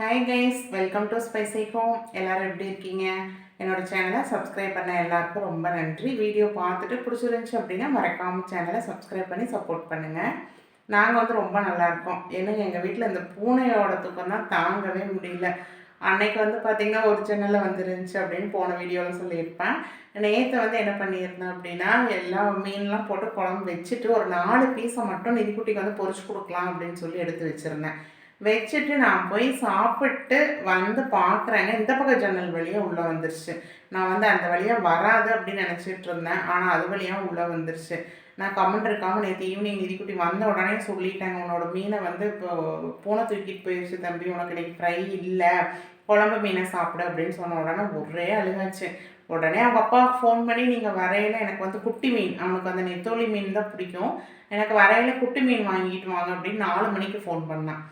Hi guys welcome to spicy home எல்லாரும் எப்படி இருக்கீங்க? என்னோட சேனலை சப்ஸ்கிரைப் பண்ண எல்லாருக்கும் ரொம்ப நன்றி. வீடியோ பார்த்துட்டு பிடிச்சிருந்துச்சி அப்படின்னா மறக்காமல் சேனலை சப்ஸ்கிரைப் பண்ணி சப்போர்ட் பண்ணுங்கள் நாங்கள் வந்து ரொம்ப நல்லா இருக்கோம். ஏன்னா எங்கள் வீட்டில் இந்த பூனையோட தூக்கம் தான் தாங்கவே முடியல. அன்னைக்கு வந்து பார்த்திங்கன்னா ஒரு சேனலில் வந்துருந்துச்சு அப்படின்னு போன வீடியோவில் சொல்லியிருப்பேன். நேற்று வந்து என்ன பண்ணியிருந்தேன் அப்படின்னா எல்லா மீன்லாம் போட்டு குழம்பு வச்சுட்டு ஒரு நாலு பீஸை மட்டும் நிதிக்குட்டிக்கு வந்து பொறிச்சு கொடுக்கலாம் அப்படின்னு சொல்லி எடுத்து வச்சுருந்தேன். வச்சுட்டு நான் போய் சாப்பிட்டு வந்து பார்க்குறேங்க இந்த பக்கம் ஜன்னல் வழியாக உள்ளே வந்துருச்சு. நான் வந்து அந்த வழியாக வராது அப்படின்னு நினச்சிட்டு இருந்தேன். ஆனால் அது வழியாக உள்ளே வந்துருச்சு. நான் கமெண்ட் இருக்காமல் நேற்று ஈவினிங் இதுக்குட்டி வந்த உடனே சொல்லிட்டேங்க. உன்னோட மீனை வந்து இப்போ பூனை தூக்கிட்டு போயிடுச்சு தம்பி. உனக்கு இன்னைக்கு ஃப்ரை இல்லை. குழம்பு மீனை சாப்பிடு அப்படின்னு சொன்ன உடனே ஒரே அழுகாச்சு. உடனே அவங்க அப்பாவுக்கு ஃபோன் பண்ணி நீங்கள் வரையில எனக்கு வந்து குட்டி மீன். அவனுக்கு அந்த நெத்தோலி மீன் தான் பிடிக்கும். எனக்கு வரையில குட்டி மீன் வாங்கிட்டு வாங்க அப்படின்னு நாலு மணிக்கு ஃபோன் பண்ணான்.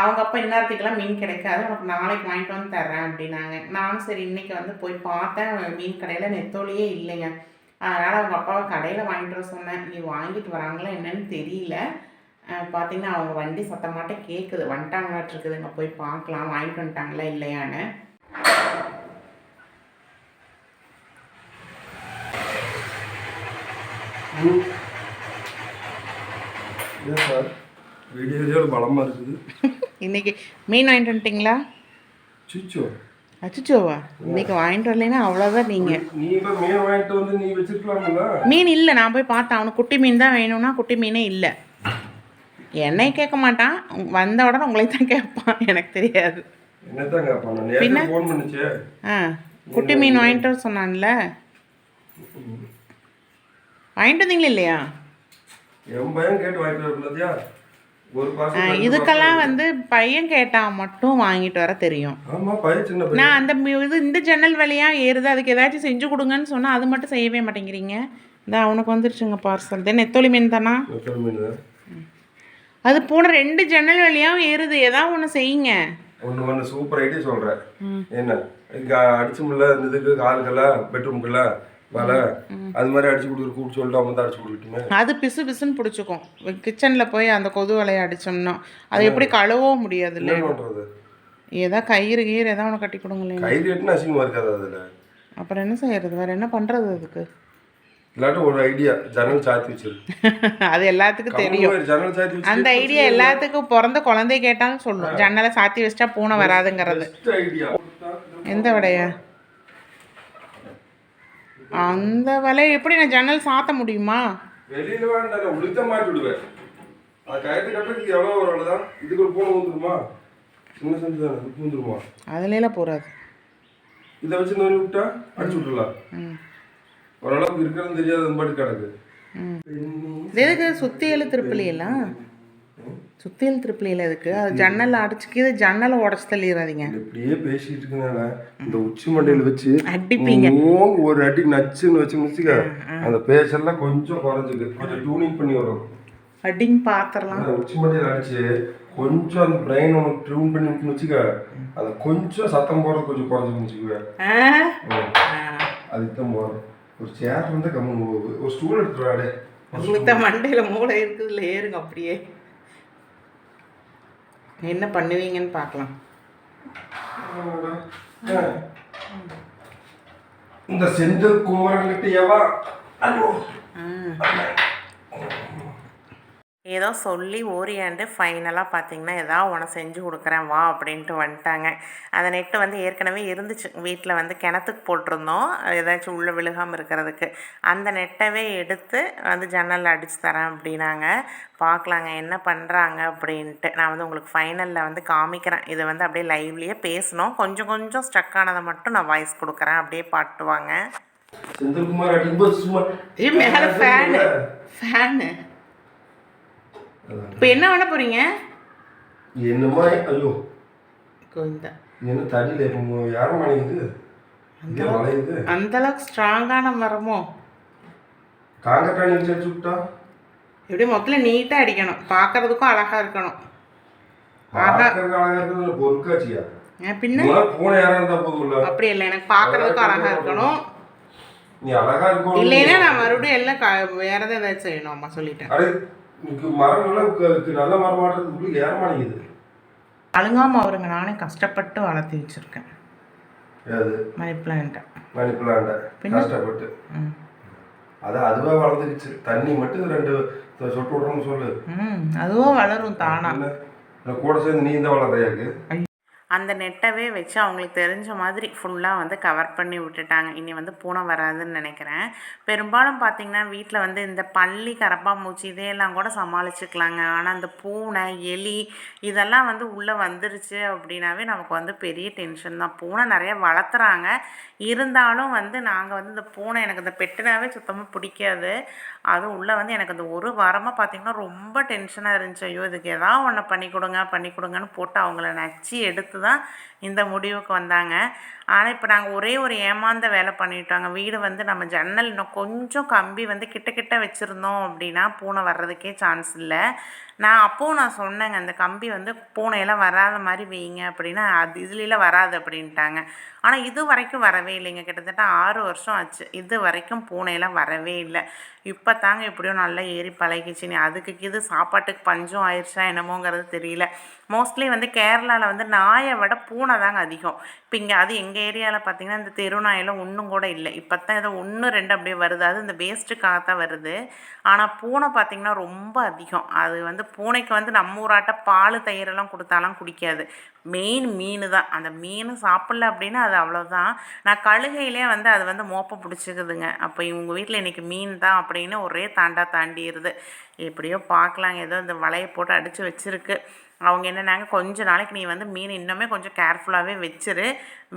அவங்க அப்பா இந்நேரத்துக்கெல்லாம் மீன் கிடைக்காது. உனக்கு நாளைக்கு வாங்கிட்டு வந்து தர்றேன் அப்படின்னாங்க. நானும் சரி இன்னைக்கு வந்து போய் பார்த்தேன். மீன் கடையில் நெத்தோலியே இல்லைங்க. அதனால் அவங்க அப்பாவை கடையில் வாங்கிட்டு வர சொன்னேன். நீ வாங்கிட்டு வராங்களா என்னன்னு தெரியல. பார்த்தீங்கன்னா அவங்க வண்டி சத்தமாட்ட கேட்குது வந்துட்டாங்களாட்டு இருக்குதுங்க போய் பார்க்கலாம். வாங்கிட்டு வந்துட்டாங்களா இல்லையான்னு. சார்? வீடியோ வீடியோ பலமாக இருக்குது. இன்னைக்கு மீன் வாங்கிட்டு வந்துட்டீங்களா? சிச்சோ அச்சுச்சோவா? இன்னைக்கு வாங்கிட்டு வரலைன்னா அவ்வளோதான் நீங்கள் நீ இப்போ மீன் வாங்கிட்டு வந்து நீ வச்சிருக்கலாம்ல? மீன் இல்லை நான் போய் பார்த்தேன். அவனுக்கு குட்டி மீன் தான் வேணும்னா குட்டி மீனே இல்லை. என்னை கேட்க மாட்டான். வந்த உடனே உங்களை தான் கேட்பான். எனக்கு தெரியாது. என்னதான் கேட்பான். நேற்று ஃபோன் பண்ணிச்சே. ஆ குட்டி மீன் வாங்கிட்டு வர சொன்னான்ல. வாங்கிட்டு வந்தீங்களா இல்லையா? என் பையன் கேட்டு வாங்கிட்டு வரலையா இதுக்கெல்லாம் வந்து பையன் கேட்டான் மட்டும் வாங்கிட்டு வர தெரியும். நான் அந்த இது இந்த ஜன்னல் வழியாக ஏறுது அதுக்கு ஏதாச்சும் செஞ்சு கொடுங்கன்னு சொன்னால் அது மட்டும் செய்யவே மாட்டேங்கிறீங்க. இந்த அவனுக்கு வந்துருச்சுங்க பார்சல் தென்? நெத்தோலி மீன் தானா. அது போன ரெண்டு ஜன்னல் வழியாகவும் ஏறுது. ஏதாவது ஒன்று செய்யுங்க. ஒன்று ஒன்று சூப்பர் ஐடியா சொல்கிறேன் என்ன? இங்கே அடிச்சுமில்ல இந்த இதுக்கு காலுக்கெல்லாம் பெட்ரூம்க்குள்ள வலை. அது மாதிரி அடிச்சு கொடுக்குற கூப்பிட்டு சொல்லிட்டு தான் அடிச்சு கொடுக்கட்டுமே. அது பிசு பிசுன்னு பிடிச்சிக்கும். கிச்சனில் போய் அந்த கொது வலையை அடிச்சோம்னா அது எப்படி கழுவவும் முடியாது இல்லை பண்ணுறது ஏதா கயிறு கயிறு ஏதாவது ஒன்று கட்டி கொடுங்களேன் கயிறு எட்டுன்னு அசிங்கமாக இருக்காது அதில். அப்புறம் என்ன செய்யறது? வேற என்ன பண்ணுறது அதுக்கு? இல்லாட்டி ஒரு ஐடியா ஜன்னல் சாத்தி வச்சிரு. அது எல்லாத்துக்கும் தெரியும். அந்த ஐடியா எல்லாத்துக்கும் பிறந்த குழந்தை கேட்டாலும் சொல்லும். ஜன்னலை சாத்தி வச்சிட்டா பூனை வராதுங்கிறது. எந்த வடைய? அந்த வலையை எப்படி நான் ஜன்னல் சாத்த முடியுமா? வெளியில வேண்டாம் உளுத்த மாட்டி விடுவேன். அது கயத்து கட்டுறதுக்கு எவ்வளோ ஒரு அவ்வளோதான் இதுக்கு ஒரு பூனை வந்துருமா? சின்ன செஞ்சு தானே இது பூந்துருமா அதுலாம் போகாது இதை வச்சு மாதிரி விட்டா அடிச்சு விட்டுலாம் ஓரளவுக்கு இருக்கிறது தெரியாது பாட்டு கிடக்கு. எதுக்கு? சுத்தியல் திருப்பலியெல்லாம் சுத்தியல் திருப்பலியில் எதுக்கு அது ஜன்னல் அடிச்சுக்கிது ஜன்னலை உடச்சி தள்ளிடாதீங்க இப்படியே பேசிட்டு இருக்கனால இந்த உச்சி மண்டையில வச்சு அடிப்பீங்க. ஒரு அடி நச்சுன்னு வச்சு முடிச்சுக்க. அந்த பேச்செல்லாம் கொஞ்சம் குறைஞ்சுக்கு கொஞ்சம் டியூனிங் பண்ணி வரும். அடிங்க பாத்திரலாம். அந்த உச்சி மண்டையில அடிச்சு கொஞ்சம் அந்த பிரெயின் உனக்கு டியூன் பண்ணி வச்சுக்க. அது கொஞ்சம் சத்தம் போறது கொஞ்சம் குறைஞ்சு வச்சுக்குவேன் அதுக்கு தான் போகிறோம் ஒரு சேர் இருந்தால் கம்மி ஒரு ஸ்டூல் எடுத்துட்டு வாடே. இந்த மண்டையில் மூளை இருக்குதுல. ஏறுங்க அப்படியே. என்ன பண்ணுவீங்கன்னு பார்க்கலாம். இந்த செந்தில் குமரன் கிட்ட எவா ஐயோ ஏதோ சொல்லி ஓரியாண்டு ஃபைனலாக பார்த்தீங்கன்னா ஏதாவது உன செஞ்சு கொடுக்குறேன் வா அப்படின்ட்டு வந்துட்டாங்க. அந்த நெட்டு வந்து ஏற்கனவே இருந்துச்சு. வீட்டில் வந்து கிணத்துக்கு போட்டிருந்தோம். ஏதாச்சும் உள்ளே விழுகாமல் இருக்கிறதுக்கு. அந்த நெட்டவே எடுத்து வந்து ஜன்னலில் அடித்து தரேன் அப்படின்னாங்க. பார்க்கலாங்க என்ன பண்ணுறாங்க அப்படின்ட்டு. நான் வந்து உங்களுக்கு ஃபைனலில் வந்து காமிக்கிறேன். இதை வந்து அப்படியே லைவ்லேயே பேசணும். கொஞ்சம் கொஞ்சம் ஸ்ட்ரக் ஆனதை மட்டும் நான் வாய்ஸ் கொடுக்குறேன். அப்படியே பாட்டுவாங்க. செந்தில் குமார் அடிக்கும்போது சும்மா மேலே ஃபேனு ஃபேனு இப்போ என்ன பண்ண போகிறீங்க என்னமா ஐயோ. கோவிந்தா. என்ன தடியில யாரும் வளையுது. அந்த அளவுக்கு ஸ்ட்ராங்கான மரமோ? எப்படி முதல்ல நீட்டாக அடிக்கணும். இருக்கணும். பார்க்கறதுக்கு அழகா ஏன் பின்ன? அப்படி இல்லை எனக்கு இருக்கணும். நீ அழகா இருக்கும் இல்லைன்னா நான் மறுபடியும் எல்லாம் வேற ஏதாச்சும் செய்யணும் அம்மா சொல்லிட்டேன். மரம் நல்லா க- க- நல்ல மரம் மாட்டுறது உள்ளுக்கு ஏற மாட்டேங்குது அழுங்காமல் அவருங்க நானே கஷ்டப்பட்டு வளர்த்தி வச்சுருக்கேன். மணி பிளான்ட்டை மணி பிளான்ட கஷ்டப்பட்டு. அது அதுவா வளர்ந்துருச்சு தண்ணி மட்டும் ரெண்டு சொட்டு விடுறோம்னு சொல்லு. ம். அதுவும் வளரும் தானா? கூட சேர்ந்து நீ தான் வளர்றையாக்கு அந்த நெட்டவே வச்சு அவங்களுக்கு தெரிஞ்ச மாதிரி ஃபுல்லாக வந்து கவர் பண்ணி விட்டுட்டாங்க. இனி வந்து பூனை வராதுன்னு நினைக்கிறேன். பெரும்பாலும் பார்த்திங்கன்னா வீட்டில் வந்து இந்த பள்ளி கரப்பாம்பூச்சி இதையெல்லாம் கூட சமாளிச்சுக்கலாங்க. ஆனால் இந்த பூனை எலி இதெல்லாம் வந்து உள்ளே வந்துருச்சு அப்படின்னாவே நமக்கு வந்து பெரிய டென்ஷன் தான். பூனை நிறைய வளர்த்துறாங்க. இருந்தாலும் வந்து நாங்கள் வந்து இந்த பூனை எனக்கு இந்த பெட்டுனாவே சுத்தமாக பிடிக்காது. அதுவும் உள்ளே வந்து எனக்கு இந்த ஒரு வாரமாக பார்த்திங்கன்னா ரொம்ப டென்ஷனாக இருந்துச்சு. ஐயோ இதுக்கு ஏதாவது ஒன்று பண்ணி கொடுங்க பண்ணி கொடுங்கன்னு போட்டு அவங்கள நச்சு எடுத்து தான் இந்த முடிவுக்கு வந்தாங்க. ஆனால் இப்போ நாங்கள் ஒரே ஒரு ஏமாந்த வேலை பண்ணிட்டோங்க. வீடு வந்து நம்ம ஜன்னல் இன்னும் கொஞ்சம் கம்பி வந்து கிட்ட கிட்ட வச்சுருந்தோம் அப்படின்னா பூனை வர்றதுக்கே சான்ஸ் இல்லை. நான் அப்போது நான் சொன்னேங்க அந்த கம்பி வந்து பூனையெல்லாம் வராத மாதிரி வைங்க அப்படின்னா அது இதுலலாம் வராது அப்படின்ட்டாங்க. ஆனால் இது வரைக்கும் வரவே இல்லைங்க. கிட்டத்தட்ட ஆறு வருஷம் ஆச்சு. இது வரைக்கும் பூனையெல்லாம் வரவே இல்லை. இப்போ தாங்க எப்படியோ நல்லா ஏறி பழகிச்சு. நீ அதுக்கு இது சாப்பாட்டுக்கு பஞ்சம் ஆயிடுச்சா என்னமோங்கிறது தெரியல. மோஸ்ட்லி வந்து கேரளாவில் வந்து நாயை விட பூனை தாங்க அதிகம். இப்போ இங்கே அது எங்கள் ஏரியாவில் பார்த்தீங்கன்னா இந்த தெரு ஒன்றும் கூட இல்லை. இப்போ தான் ஏதோ ஒன்று ரெண்டு அப்படியே வருது. அது இந்த வேஸ்ட்டுக்காக தான் வருது. ஆனால் பூனை பார்த்திங்கன்னா ரொம்ப அதிகம். அது வந்து பூனைக்கு வந்து நம்ம ஊராட்ட பால் தயிரெல்லாம் கொடுத்தாலாம் குடிக்காது. மெயின் மீன் தான். அந்த மீன் சாப்பிடல அப்படின்னா அது அவ்வளோதான் நான் கழுகையிலே வந்து அது வந்து மோப்பம் பிடிச்சிக்குதுங்க. அப்போ இவங்க வீட்டில் இன்றைக்கி மீன் தான் அப்படின்னு ஒரே தாண்டா தாண்டிடுது. எப்படியோ பார்க்கலாங்க. ஏதோ இந்த வலையை போட்டு அடித்து வச்சுருக்கு. அவங்க என்னன்னாங்க கொஞ்ச நாளைக்கு நீ வந்து மீன் இன்னுமே கொஞ்சம் கேர்ஃபுல்லாகவே வச்சிரு.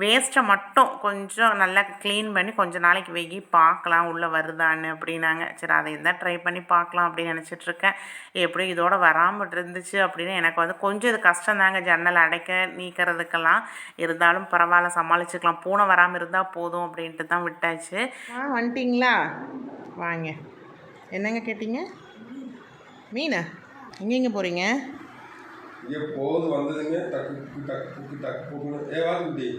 வேஸ்ட்டை மட்டும் கொஞ்சம் நல்லா க்ளீன் பண்ணி கொஞ்ச நாளைக்கு வெகி பார்க்கலாம் உள்ளே வருதான்னு அப்படின்னாங்க. சரி அதை தான் ட்ரை பண்ணி பார்க்கலாம் அப்படின்னு நினச்சிட்ருக்கேன். எப்படியும் இதோட வராமல் இருந்துச்சு அப்படின்னு எனக்கு வந்து கொஞ்சம் இது கஷ்டம் தாங்க ஜன்னல் அடைக்க நீக்கிறதுக்கெல்லாம். இருந்தாலும் பரவாயில்ல சமாளிச்சுக்கலாம். பூனை வராமல் இருந்தால் போதும் அப்படின்ட்டு தான் விட்டாச்சு. ஆ வந்துட்டிங்களா? வாங்க. என்னங்க கேட்டீங்க? மீனா எங்கெங்கே போகிறீங்க இங்கே போகுது வந்ததுங்க டக்கு புக்கு டக்கு புக்கு டக்கு புக்குன்னு ஏ வாத்துக்குட்டி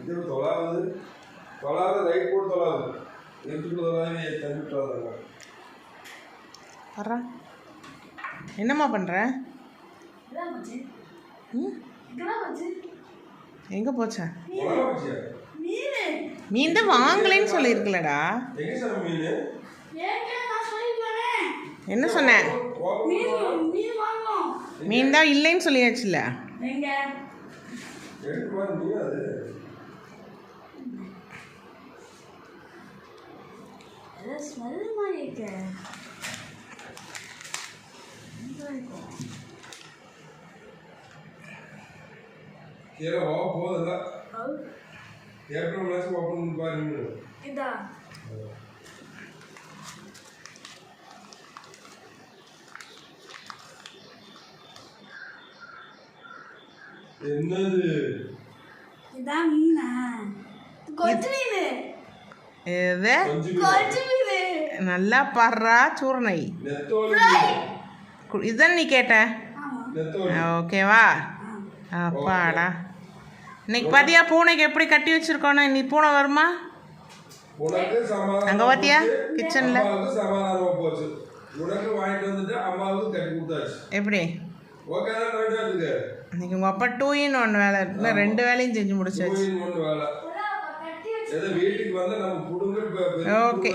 இது தொலாவது. தொலாத ரைட் போட்டு தொலாது எடுத்துட்டு தொலாது தண்ணி விட்டுறாதாங்க வர்றா. என்னம்மா பண்ணுற ம்? எங்கே போச்சா? மீன். தான் வாங்கலைன்னு சொல்லியிருக்கலடா. எங்கே சார் மீன்? என்ன சொன்னேன் மீன் தான் இல்லைன்னு சொல்லியாச்சுல எடுத்து பாரு மீன் அது ஸ்மெல் மாதிரி இருக்கு. கீழே வா போகுதுல்ல ஏப்ரல் மாதம் ஓப்பன் பண்ணி பாருங்க இதா? என்னது? இதான் மீனா. கொச்சு மீன். இது கொஞ்சம் கொச்சு மீன். நல்லா படுறா சூர்ணை இதுதானே நீ கேட்ட? ஓகேவா அப்பாடா இன்னைக்கு பாத்தியா பூனைக்கு எப்படி கட்டி வச்சிருக்கோன்னு நீ பூனை வருமா? அங்க பாத்தியா? கிச்சன்ல. எப்படி? ஓகே இன்னைக்கு உங்கள் அப்பா டூ இன் ஒன் வேலை இருக்குல்ல ரெண்டு வேலையும் செஞ்சு முடிச்சாச்சு. மூணு மூணு வேலை. ஏதோ வீட்டுக்கு வந்து நம்ம குடுங்க Okay.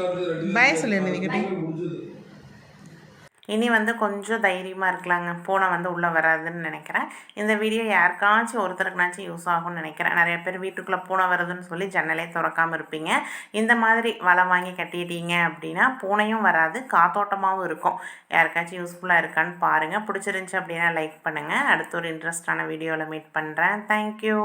Bye சொல்லிடுங்க, நீங்க டி. முடிஞ்சது இனி வந்து கொஞ்சம் தைரியமாக இருக்கலாங்க. பூனை வந்து உள்ளே வராதுன்னு நினைக்கிறேன். இந்த வீடியோ யாருக்காச்சும் ஒருத்தருக்குனாச்சும் யூஸ் ஆகும்னு நினைக்கிறேன். நிறைய பேர் வீட்டுக்குள்ளே பூனை வருதுன்னு சொல்லி ஜன்னலே திறக்காமல் இருப்பீங்க. இந்த மாதிரி வலை வாங்கி கட்டிட்டீங்க அப்படின்னா பூனையும் வராது காத்தோட்டமாகவும் இருக்கும். யாருக்காச்சும் யூஸ்ஃபுல்லாக இருக்கான்னு பாருங்கள் பிடிச்சிருந்துச்சி அப்படின்னா லைக் பண்ணுங்கள் அடுத்த ஒரு இன்ட்ரெஸ்டான வீடியோவில் மீட் பண்ணுறேன் தேங்க்யூ